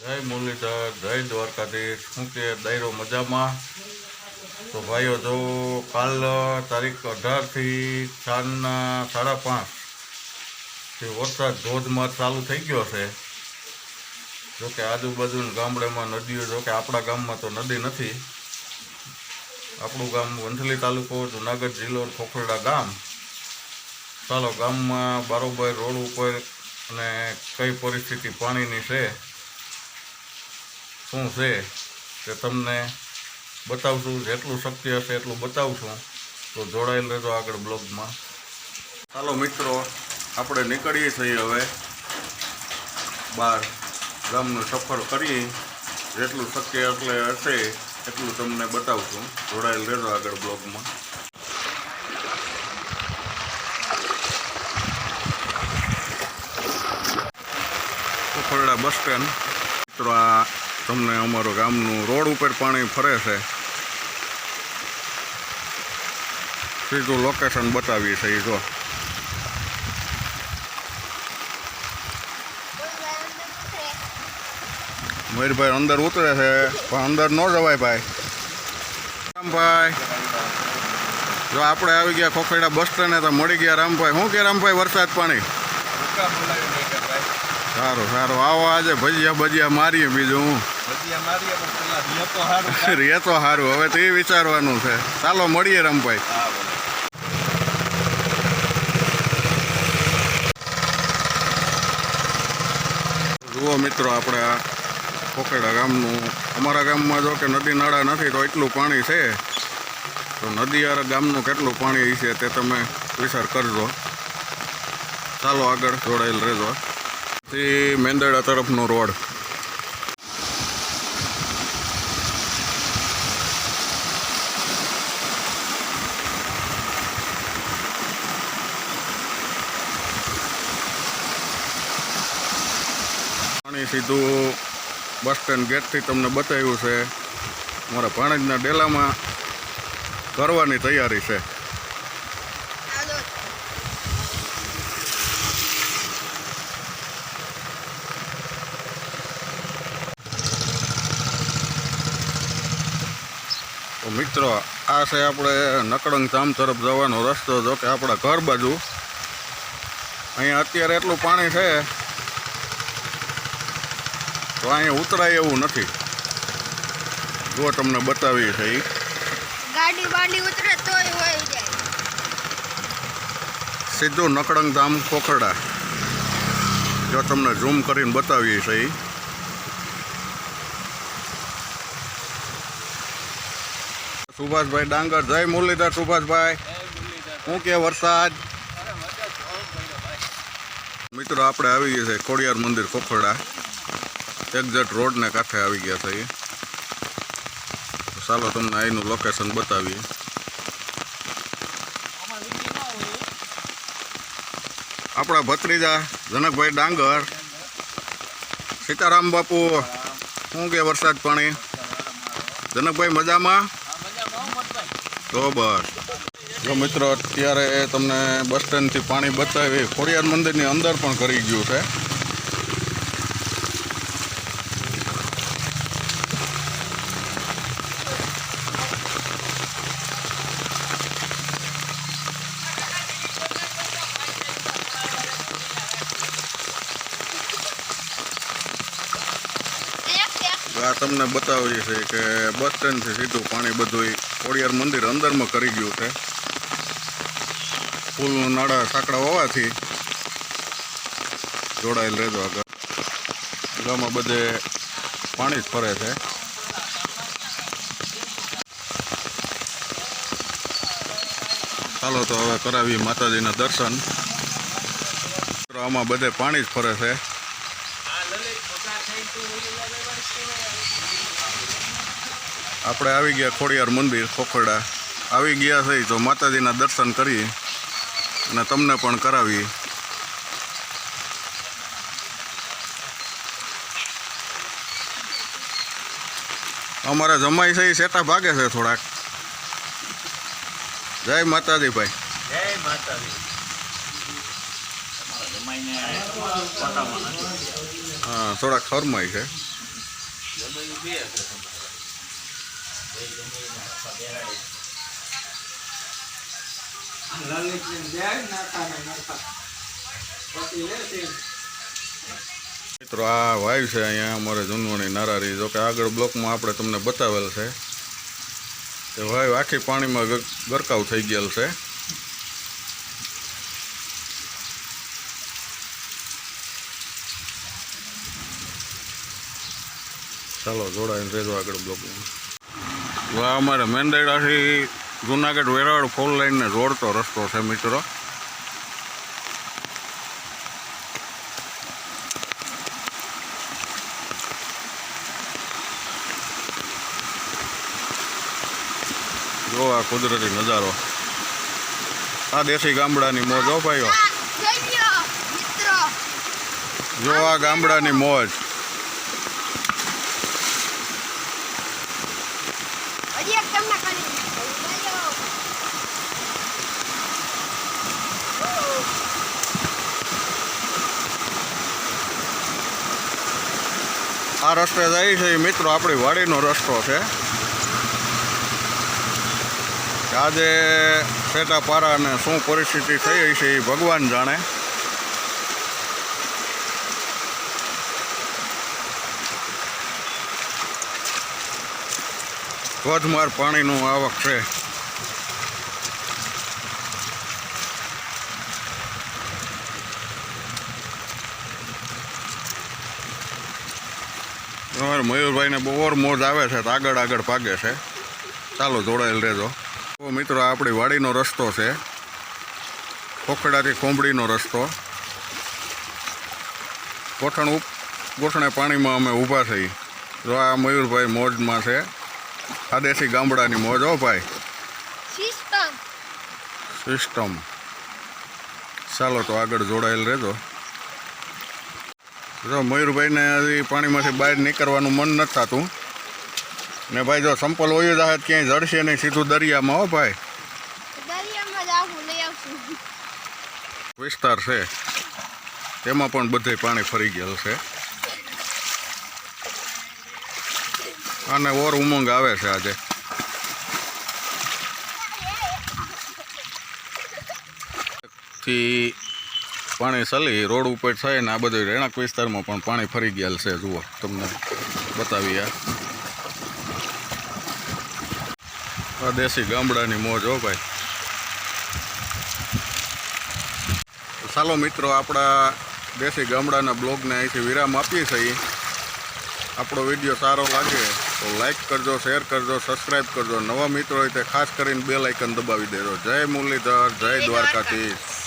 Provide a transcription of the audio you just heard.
જય મુરલીધર, જય દ્વારકાધીશ. શું કે દાયરો મજામાં? તો ભાઈઓ, જો કાલ તારીખ અઢારથી સાંજના સાડા પાંચથી વરસાદ ધોધમાર ચાલુ થઈ ગયો છે. જોકે આજુબાજુના ગામડામાં નદીઓ જોકે આપણા ગામમાં તો નદી નથી. આપણું ગામ વંથલી તાલુકો, જુનાગઢ જિલ્લો, ખોખરડા ગામ. ચાલો ગામમાં બારોબાર રોડ ઉપર અને કઈ પરિસ્થિતિ પાણીની છે શું છે તે તમને બતાવશું, જેટલું શક્ય હશે એટલું બતાવશું. તો જોડાયેલ રહેજો આગળ બ્લોગમાં. ચાલો મિત્રો, આપણે નીકળીએ છીએ હવે બહાર ગામનું સફર કરી જેટલું શક્ય એટલે હશે એટલું તમને બતાવશું. જોડાયેલ રહેજો આગળ બ્લોગમાં. Kokharda bus stand. મિત્રો, આ તમને અમારું ગામનું રોડ ઉપર પાણી ફરે છે. સીધું લોકેશન બતાવીએ છે એ જો. મયુરભાઈ અંદર ઉતરે છે પણ અંદર ન જવાય ભાઈ. રામભાઈ. જો આપણે આવી ગયા ખોખેડા બસ સ્ટેન્ડે તો મળી ગયા રામભાઈ. શું કે રામભાઈ વરસાદ પાણી? સારું સારું. આવો આજે ભજીયા ભજીયા મારીએ બીજું હું. રે તો સારું હવે તો એ વિચારવાનું છે. ચાલો મળીએ રમભાઈ. જુઓ મિત્રો આપણે આ કોકેડા ગામનું. અમારા ગામમાં જો કે નદી નાળા નથી તો એટલું પાણી છે. તો નદી યાર ગામનું કેટલું પાણી છે તે તમે વિચાર કરજો. ચાલો આગળ જોડાયેલ રહેજો. તે મેંદરડા તરફનો રોડ. સીધું બસ સ્ટેન્ડ ગેટથી તમને બતાવ્યું છે. મારા ભાણેજના ડેલામાં કરવાની તૈયારી છે. તો મિત્રો, આ છે આપણે નકળંગ ધામ તરફ જવાનો રસ્તો, જો કે આપણા ઘર બાજુ. અહીંયા અત્યારે એટલું પાણી છે તો અહીંયા ઉતરાય એવું નથી. જો તમને બતાવીએ છે ઈ. ગાડી બાડી ઉતરે તોય હોય જાય. સીધું નકળંગ ધામ ખોખરડા. જો તમને ઝૂમ કરીને બતાવીએ છે. સુભાષભાઈ ડાંગર. જય મુરલીધર સુભાષભાઈ. શું કે વરસાદ? મિત્રો આપણે આવી ગયા છે ખોડિયાર મંદિર ખોખરડા. એક્ઝેક્ટ રોડને કાંઠે આવી ગયા છે ચાલો તમને અહીંનું લોકેશન બતાવીએ. આપણા ભત્રીજા જનકભાઈ ડાંગર, સીતારામ બાપુ, શું કે વરસાદ પાણી? જનકભાઈ મજામાં? તો બસ. જો મિત્રો, અત્યારે તમને બસ સ્ટેન્ડથી પાણી બતાવી, ખોડિયાર મંદિરની અંદર પણ કરી ગયું છે. તમને બતાવીએ છીએ કે બસ સ્ટેન્ડથી સીધું પાણી બધું ખોડિયાર મંદિર અંદરમાં કરી ગયું છે. ફૂલનું નાળા સાંકડા હોવાથી જોડાયેલ રહેજો આગળ. ગામમાં બધે પાણી જ ફરે છે. ચાલો તો હવે કરાવીએ માતાજીના દર્શન. આમાં બધે પાણી જ ફરે છે. આપણે આવી ગયા ખોડિયાર મંદિર ખોખરડા આવી ગયા થઈ તો માતાજીના દર્શન કરી અને તમને પણ કરાવી અમારા જમાઈ છે સેતા સેટા ભાગે છે થોડાક. જય માતાજી ભાઈ. જય માતાજી. હા થોડાક શરમાય છે. મિત્રો, આ વાયુ છે અહીંયા, અમારે જૂનવાણી નારારી. જોકે આગળ બ્લોકમાં આપણે તમને બતાવેલ છે. તે વાયુ આખી પાણીમાં ગરકાવ થઈ ગયેલ છે. ચાલો જોડાઈને રહેજો આગળ બ્લોકમાં અમારે મેંદરડાથી જુનાગઢ વેરાવળ ફોર લાઈનને જોડતો રસ્તો છે મિત્રો. જો આ કુદરતી નજારો. આ દેશી ગામડાની મોજ હો ભાઈઓ. જો આ ગામડાની મોજ હજી એક તમને કરી બોલો આ રસ્તે જાય છે. મિત્રો, આપણી વાડીનો રસ્તો છે. આજે સેટા પારા શું પરિસ્થિતિ થઈ છે એ ભગવાન જાણે. ધોધમાર પાણીનું આવક છે. અમારે મયુરભાઈને બહુ ઓર મોજ આવે છે તો આગળ આગળ ભાગે છે. ચાલો જોડાયેલ રહેજો. તો મિત્રો આપણી વાડીનો રસ્તો છે. ખોખડાથી ખોંભડીનો રસ્તો. ગોઠણ ઉપ ગોઠણે પાણીમાં અમે ઊભા થઈ જો આ મયુરભાઈ મોજમાં છે. આદેશી ગામડાની મોજ હો ભાઈ. સિસ્ટમ ચાલો તો આગળ જોડાયેલ રહેજો. જો મયુરભાઈને હજી પાણીમાંથી બહાર નીકળવાનું મન નથી થતું. ને ભાઈ જો સંપલ હોય જ આહત ક્યાંય જડશે નહીં સીધું દરિયામાં હો ભાઈ. વિસ્તાર છે. તેમાં પણ બધે પાણી ફરી ગયેલ છે. અને ઓર ઉમંગ આવે છે આજે. થી પાણી સલી રોડ ઉપર થાય ને આ બધું રહેણાંક વિસ્તારમાં પણ પાણી ફરી ગયેલ છે જુઓ તમને બતાવી આ. દેશી ગામડાની મોજ હો ભાઈ. ચાલો મિત્રો આપણા દેશી ગામડાના બ્લોગને અહીંથી વિરામ આપીએ છીએ. આપણો વીડિયો સારો લાગે તો લાઈક કરજો શેર કરજો સબસ્ક્રાઈબ કરજો. નવા મિત્રો હોય તે ખાસ કરીને બે લાઇકન દબાવી દેજો. જય મુરલીધર જય દ્વારકાધીશ.